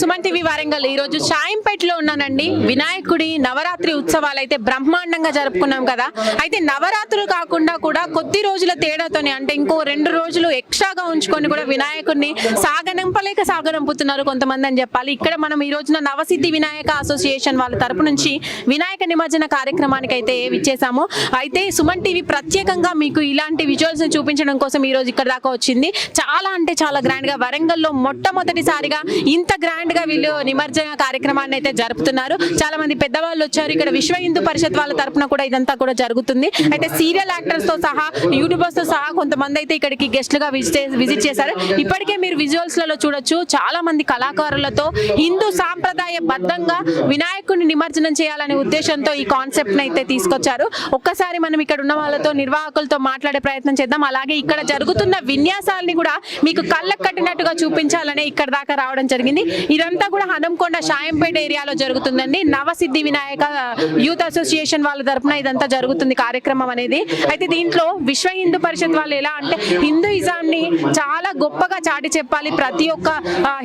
Suman TV Warangal ఈ రోజు షాయింపేటలో ఉన్నానండి. వినాయకుడి నవరాత్రి ఉత్సవాలు అయితే బ్రహ్మాండంగా జరుపుకున్నాం కదా. అయితే నవరాత్రులు కాకుండా కూడా కొద్ది రోజుల తేడాతోనే అంటే ఇంకో రెండు రోజులు ఎక్స్ట్రాగా ఉంచుకొని కూడా వినాయకుడిని సాగనంపలేక సాగనంపుతున్నారు కొంతమంది అని చెప్పాలి. ఇక్కడ మనం ఈ రోజున నవసిద్ధి వినాయక అసోసియేషన్ వాళ్ళ తరపు నుంచి వినాయక నిమజ్జన కార్యక్రమానికి అయితే ఇచ్చేసాము అయితే సుమన్ టీవీ ప్రత్యేకంగా మీకు ఇలాంటి విజువల్స్ చూపించడం కోసం ఈ రోజు ఇక్కడ దాకా వచ్చింది. చాలా అంటే చాలా గ్రాండ్గా వరంగల్లో మొట్టమొదటిసారిగా ఇంత గ్రాండ్ గా వీళ్ళు నిమజ్జన కార్యక్రమాన్ని అయితే జరుపుతున్నారు. చాలా మంది పెద్దవాళ్ళు వచ్చారు. ఇక్కడ విశ్వ హిందూ పరిషత్ వాళ్ళ తరఫున కూడా ఇదంతా కూడా జరుగుతుంది. అయితే సీరియల్ యాక్టర్స్తో సహా యూట్యూబర్స్తో సహా కొంతమంది అయితే ఇక్కడికి గెస్ట్గా విజిట్ విజిట్ చేశారు. ఇప్పటికే మీరు విజువల్స్లలో చూడొచ్చు. చాలా మంది కళాకారులతో హిందూ సాంప్రదాయ బద్ధంగా వినాయకుడిని నిమజ్జనం చేయాలనే ఉద్దేశంతో ఈ కాన్సెప్ట్ అయితే తీసుకొచ్చారు. ఒక్కసారి మనం ఇక్కడ ఉన్న వాళ్ళతో నిర్వాహకులతో మాట్లాడే ప్రయత్నం చేద్దాం. అలాగే ఇక్కడ జరుగుతున్న విన్యాసాలని కూడా మీకు కళ్ళకు కట్టినట్టుగా చూపించాలనే ఇక్కడ దాకా రావడం జరిగింది. ఇదంతా కూడా హనంకొండ షాయంపేట ఏరియాలో జరుగుతుందండి. నవసిద్ధి వినాయక యూత్ అసోసియేషన్ వాళ్ళ తరపున ఇదంతా జరుగుతుంది కార్యక్రమం అనేది. అయితే దీంట్లో విశ్వ హిందూ పరిషత్ వాళ్ళు ఎలా అంటే హిందూయిజాన్ని చాలా గొప్పగా చాటి చెప్పాలి. ప్రతి ఒక్క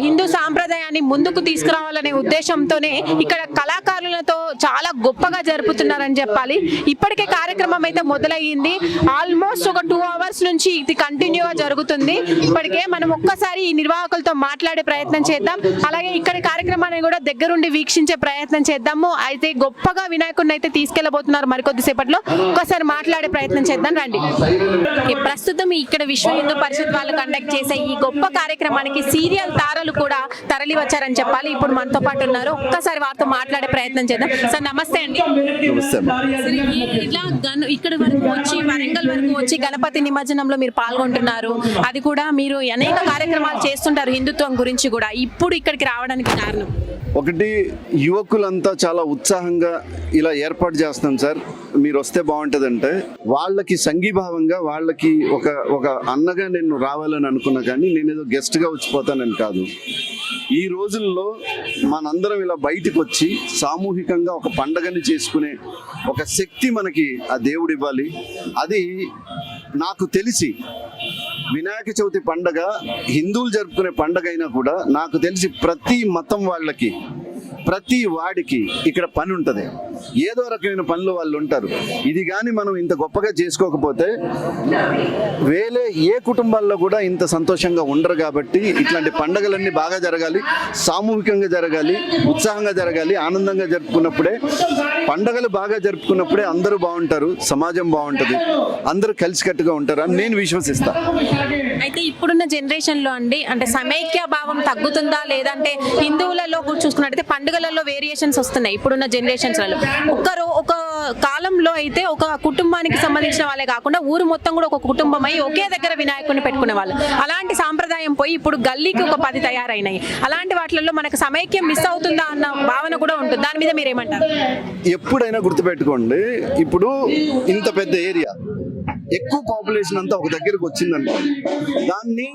హిందూ సాంప్రదాయాన్ని ముందుకు తీసుకురావాలనే ఉద్దేశంతోనే ఇక్కడ కళాకారులతో చాలా గొప్పగా జరుపుతున్నారని చెప్పాలి. ఇప్పటికే కార్యక్రమం అయితే మొదలయ్యింది. ఆల్మోస్ట్ ఒక టూ అవర్స్ నుంచి ఇది కంటిన్యూగా జరుగుతుంది. ఇప్పటికే మనం ఒక్కసారి ఈ నిర్వాహకులతో మాట్లాడే ప్రయత్నం చేద్దాం. అలాగే ఇక్కడ కార్యక్రమాన్ని కూడా దగ్గరుండి వీక్షించే ప్రయత్నం చేద్దాము. అయితే గొప్పగా వినాయకుడిని అయితే తీసుకెళ్ళబోతున్నారు మరికొద్ది సేపట్లో. ఒక్కసారి మాట్లాడే ప్రయత్నం చేద్దాం రండి. ప్రస్తుతం ఇక్కడ విశ్వ హిందూ పరిషత్ వాళ్ళు కండక్ట్ చేసే ఈ గొప్ప కార్యక్రమానికి సీరియల్ తారలు కూడా తరలి వచ్చారని చెప్పాలి. ఇప్పుడు మనతో పాటు ఉన్నారు. ఒక్కసారి వారితో మాట్లాడే ప్రయత్నం చేద్దాం. సార్ నమస్తే అండి. ఇలా గను ఇక్కడ వరకు వచ్చి వరంగల్ వరకు వచ్చి గణపతి నిమజ్జనంలో మీరు పాల్గొంటున్నారు. అది కూడా మీరు అనేక కార్యక్రమాలు చేస్తుంటారు హిందుత్వం గురించి కూడా. ఇప్పుడు ఇక్కడికి రావడానికి కారణం? ఒకటి యువకులంతా చాలా ఉత్సాహంగా ఇలా ఏర్పాటు చేస్తున్నాం సార్. మీరు వస్తే బాగుంటుందంటే వాళ్ళకి సంఘీభావంగా వాళ్ళకి ఒక ఒక అన్నగా నేను రావాలని అనుకున్నా కానీ నేను ఏదో గెస్ట్గా వచ్చిపోతానని కాదు. ఈ రోజుల్లో మనందరం ఇలా బయటకు వచ్చి సామూహికంగా ఒక పండగని చేసుకునే ఒక శక్తి మనకి ఆ దేవుడు ఇవ్వాలి. అది నాకు తెలిసి వినాయక చవితి పండగ హిందువులు జరుపుకునే పండగ అయినా కూడా నాకు తెలిసి ప్రతి మతం వాళ్ళకి ప్రతి వాడికి ఇక్కడ పని ఉంటుంది. ఏదో రకమైన పనులు వాళ్ళు ఉంటారు. ఇది కానీ మనం ఇంత గొప్పగా చేసుకోకపోతే వేలే ఏ కుటుంబాల్లో కూడా ఇంత సంతోషంగా ఉండరు కాబట్టి ఇట్లాంటి పండగలన్నీ బాగా జరగాలి సామూహికంగా జరగాలి ఉత్సాహంగా జరగాలి ఆనందంగా జరుపుకున్నప్పుడే పండగలు బాగా జరుపుకున్నప్పుడే అందరూ బాగుంటారు సమాజం బాగుంటుంది అందరూ కలిసికట్టుగా ఉంటారు అని నేను విశ్వసిస్తా. అయితే ఇప్పుడున్న జనరేషన్లో అండి అంటే సమైక్య భావం తగ్గుతుందా? లేదంటే హిందువులలో కూడా పండుగ పండుగలలో వేరియేషన్స్ వస్తున్నాయి. ఇప్పుడున్న జనరేషన్స్లలో. ఒక కాలంలో అయితే ఒక కుటుంబానికి సంబంధించిన వాళ్ళే కాకుండా ఊరు మొత్తం కూడా ఒక కుటుంబం అయి ఒకే దగ్గర వినాయకుడిని పెట్టుకునే వాళ్ళు. అలాంటి సాంప్రదాయం పోయి ఇప్పుడు గల్లీకి ఒక పది తయారైనాయి. అలాంటి వాటిల్లో మనకు సమైక్యం మిస్ అవుతుందా అన్న భావన కూడా ఉంటుంది. దాని మీద మీరు ఏమంటారు ఎప్పుడైనా గుర్తుపెట్టుకోండి ఇప్పుడు ఇంత పెద్ద ఏరియా. ఎక్కువ పాపులేషన్ అంతా ఒక దగ్గరకు వచ్చిందంటే దాన్ని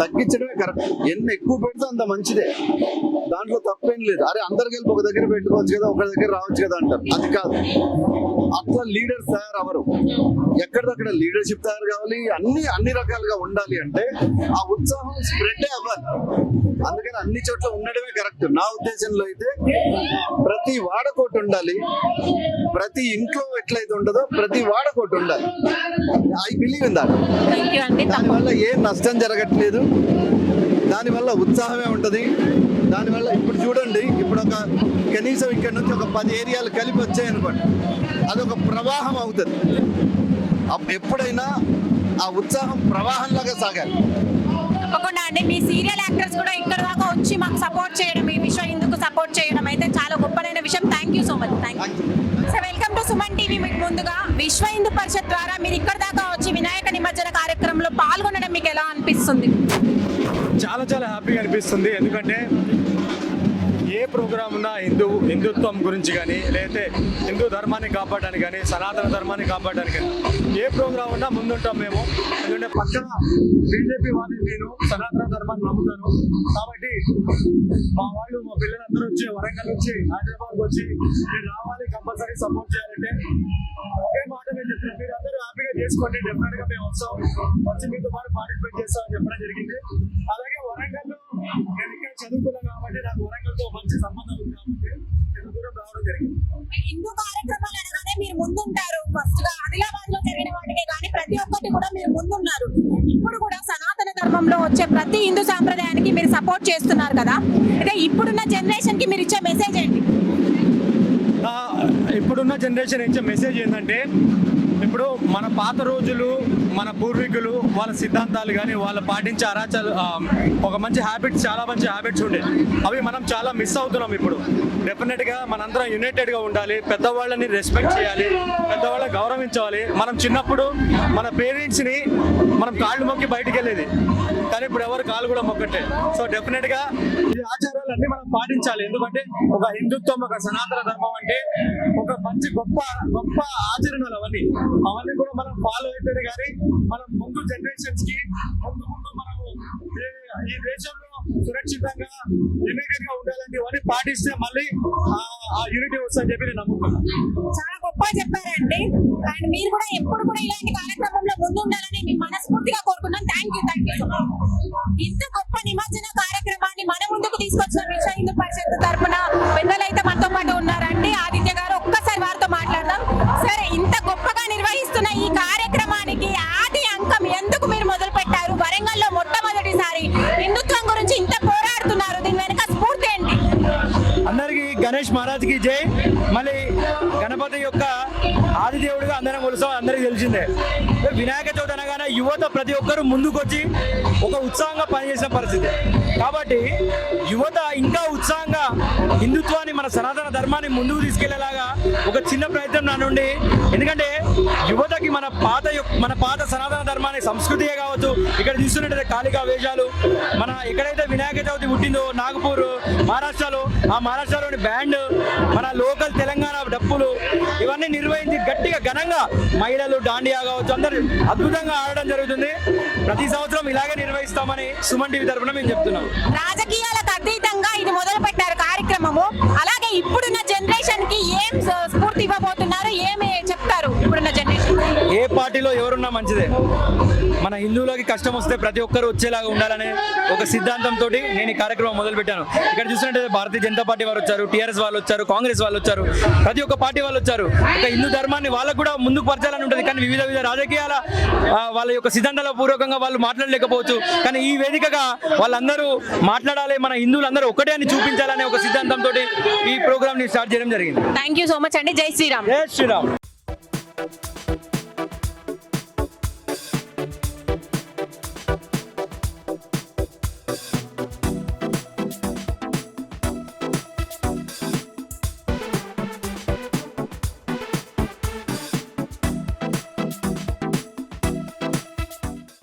తగ్గించడమే కరెక్ట్. ఎన్ని ఎక్కువ పెడితే అంత మంచిదే. దాంట్లో తప్పేం లేదు. అరే అందరు కలిపి ఒక దగ్గర పెట్టుకోవచ్చు కదా ఒక దగ్గర రావచ్చు కదా అంటారు. అది కాదు. అట్లా లీడర్స్ తయారవరు ఎక్కడిదక్కడ లీడర్షిప్ తయారు కావాలి అన్ని అన్ని రకాలుగా ఉండాలి అంటే ఆ ఉత్సాహం స్ప్రెడ్ అవ్వాలి. అందుకని అన్ని చోట్ల ఉండడమే కరెక్ట్. నా ఉద్దేశంలో అయితే ప్రతి వాడకోటి ఉండాలి. ప్రతి ఇంట్లో ఎట్లయితే ఉంటుందో ప్రతి వాడకోటి ఉండాలి. I believe in that. దానివల్ల ఏ నష్టం జరగట్లేదు. దానివల్ల ఉత్సాహమే ఉంటుంది. దానివల్ల ఇప్పుడు చూడండి ఇప్పుడు ఒక కనీసం ఇక్కడ నుంచి ఒక పది ఏరియాలు కలిపి వచ్చాయనుకోండి అదొక ప్రవాహం అవుతుంది. అప్పుడు ఎప్పుడైనా ఆ ఉత్సాహం ప్రవాహంలాగా సాగాలి. తప్పకుండా అండి. మీ సీరియల్ యాక్టర్స్ కూడా ఇక్కడ దాకా వచ్చి మాకు సపోర్ట్ చేయడం ఈ విషయం ఇందుకు సపోర్ట్ చేయడం అయితే చాలా గొప్పనైన విషయం. Thank you so much thank you so welcome to Suman TV మీకు ముందుగా విశ్వ హిందూ పరిషత్ ద్వారా మీరు ఇక్కడ దాకా వచ్చి వినాయక నిమజ్జన కార్యక్రమంలో పాల్గొనడం మీకు ఎలా అనిపిస్తుంది? చాలా చాలా హ్యాపీగా అనిపిస్తుంది. ఎందుకంటే ఏ ప్రోగ్రామ్ ఉన్నా హిందూ హిందుత్వం గురించి కానీ లేకపోతే హిందూ ధర్మాన్ని కాపాడడానికి కానీ సనాతన ధర్మాన్ని కాపాడడానికి కానీ ఏ ప్రోగ్రామ్ ఉన్నా ముందుంటాం మేము. ఎందుకంటే పక్కన బీజేపీ వాళ్ళని నేను సనాతన ధర్మాన్ని నమ్ముతాను. కాబట్టి మా వాళ్ళు మా పిల్లలందరూ వచ్చి వరంగల్ నుంచి హైదరాబాద్ వచ్చి నేను రావాలి కంపల్సరీ సపోర్ట్ చేయాలంటే ఒకే మాట మేము చెప్పిన మీరు అందరూ హ్యాపీగా చేసుకోండి. డెఫినెట్గా మేము వస్తాం. వచ్చి మీతో పాటు పార్టిసిపేట్ చేస్తామని చెప్పడం జరిగింది. అలాగే వరంగల్ నేను ఇక్కడ చదువుకున్నాను కాబట్టి నాకు వరంగల్తో మంచి సంబంధం ఉంది కాబట్టి ఇంత దూరం రావడం జరిగింది. హిందూ కార్యక్రమాలు అనగానే మీరు ముందుంటారు. ఫస్ట్గా ఆదిలాబాద్లో జరిగిన వాటికే కానీ ప్రతి ఒక్కటి కూడా మీరు ముందున్నారు. ఇప్పుడు కూడా సనాతన ధర్మంలో వచ్చే ప్రతి హిందూ సాంప్రదాయానికి మీరు సపోర్ట్ చేస్తున్నారు కదా? అయితే ఇప్పుడున్న జనరేషన్కి మీరు ఇచ్చే మెసేజ్ ఏంటి? ఇప్పుడున్న జనరేషన్ ఇచ్చే మెసేజ్ ఏంటంటే ఇప్పుడు మన పాత రోజులు మన పూర్వీకులు వాళ్ళ సిద్ధాంతాలు కానీ వాళ్ళు పాటించే అరాచాలు ఒక మంచి హ్యాబిట్స్ చాలా మంచి హ్యాబిట్స్ ఉండే. అవి మనం చాలా మిస్ అవుతున్నాం ఇప్పుడు. డెఫినెట్గా మనందరం యునైటెడ్గా ఉండాలి పెద్దవాళ్ళని రెస్పెక్ట్ చేయాలి పెద్దవాళ్ళని గౌరవించాలి. మనం చిన్నప్పుడు మన పేరెంట్స్ని మనం కాళ్ళు మొక్కి బయటికి వెళ్ళేది. కానీ ఇప్పుడు ఎవరు కాళ్ళు కూడా మొక్కట్టే సో డెఫినెట్గా ఈ ఆచారాలన్నీ మనం పాటించాలి. ఎందుకంటే ఒక హిందుత్వం ఒక సనాతన ధర్మం అంటే ఒక మంచి గొప్ప గొప్ప ఆచరణలు అవన్నీ. అవన్నీ కూడా మనం ఫాలో అయితేనే కానీ మనం ముందు జనరేషన్స్కి ముందు ముందు మనము ఈ- దేశంలో సురక్షితంగా యునైటెడ్గా ఉండాలంటే ఇవన్నీ పాటిస్తే మళ్ళీ ఆ- యూనిటీ వస్తుందని చెప్పి నేను నమ్ముతున్నాను. చాలా గొప్ప చెప్పారండి. అండ్ మీరు కూడా ఎప్పుడు కూడా ఇలాంటి కార్యక్రమంలో ముందుండాలని మేము మనస్ఫూర్తిగా కోరుకున్నాం థ్యాంక్ యూ థ్యాంక్ యూ ఇంత గొప్ప నిమజ్జన కార్యక్రమాన్ని మన ముందుకు తీసుకొచ్చిన విశ్వ హిందూ పరిషత్ తరపున పెద్దలైతే మనతో పాటు ఉన్నారండి. ఆది ఆదిదేవుడిగా అందరం కొలుస్తాం అందరికి తెలిసిందే. వినాయక చవితి యువత ప్రతి ఒక్కరు ముందుకొచ్చి ఒక ఉత్సాహంగా పనిచేసిన పరిస్థితి. కాబట్టి యువత ఇంకా ఉత్సాహంగా హిందుత్వాన్ని మన సనాతన ధర్మాన్ని ముందుకు తీసుకెళ్ళేలాగా ఒక చిన్న ప్రయత్నం నా నుండి. ఎందుకంటే యువతకి మన పాత మన పాత సనాతన ధర్మాన్ని సంస్కృతియే కావచ్చు. ఇక్కడ తీసుకున్నట్టు కాళికా వేషాలు మన ఎక్కడైతే వినాయక చవితి పుట్టిందో నాగపూర్ మహారాష్ట్రలో ఆ మహారాష్ట్రలోని బ్యాండ్ మన లోకల్ తెలంగాణ డప్పులు ఇవన్నీ నిర్వహించి గట్టిగా ఘనంగా మహిళలు దాండియా కావచ్చు అందరు అద్భుతంగా ఆడడం జరుగుతుంది. ప్రతి సంవత్సరం ఇలాగే నిర్వహిస్తామని సుమన్ టీవీ తరఫున మేము చెప్తున్నాం. రాజకీయాలకు అతీతంగా ఇది మొదలు పెట్టారు కార్యక్రమము. అలాగే ఇప్పుడున్న జనరేషన్కి ఏం స్ఫూర్తి ఇవ్వబోతున్నారు ఏమి ఏ పార్టీలో ఎవరున్నా మంచిదే. మన హిందువులకి కష్టం వస్తే ప్రతి ఒక్కరు వచ్చేలాగా ఉండాలనే ఒక సిద్ధాంతంతో నేను ఈ కార్యక్రమం మొదలు పెట్టాను ఇక్కడ చూసినట్టయితే భారతీయ జనతా పార్టీ వారు వచ్చారు టీఆర్ఎస్ వాళ్ళు వచ్చారు కాంగ్రెస్ వాళ్ళు వచ్చారు ప్రతి ఒక్క పార్టీ వాళ్ళు వచ్చారు. ఒక హిందూ ధర్మాన్ని వాళ్ళకు కూడా ముందుకు పరచాలని ఉంటుంది. కానీ వివిధ వివిధ రాజకీయాల వాళ్ళ యొక్క సిద్ధాంతాల పూర్వకంగా వాళ్ళు మాట్లాడలేకపోవచ్చు. కానీ ఈ వేదికగా వాళ్ళందరూ మాట్లాడాలి మన హిందువులందరూ ఒకటే అని చూపించాలనే ఒక సిద్ధాంతంతో ఈ ప్రోగ్రామ్ని స్టార్ట్ చేయడం జరిగింది. థ్యాంక్ యూ సో మచ్ అండి. జై శ్రీరామ్. జై శ్రీరామ్.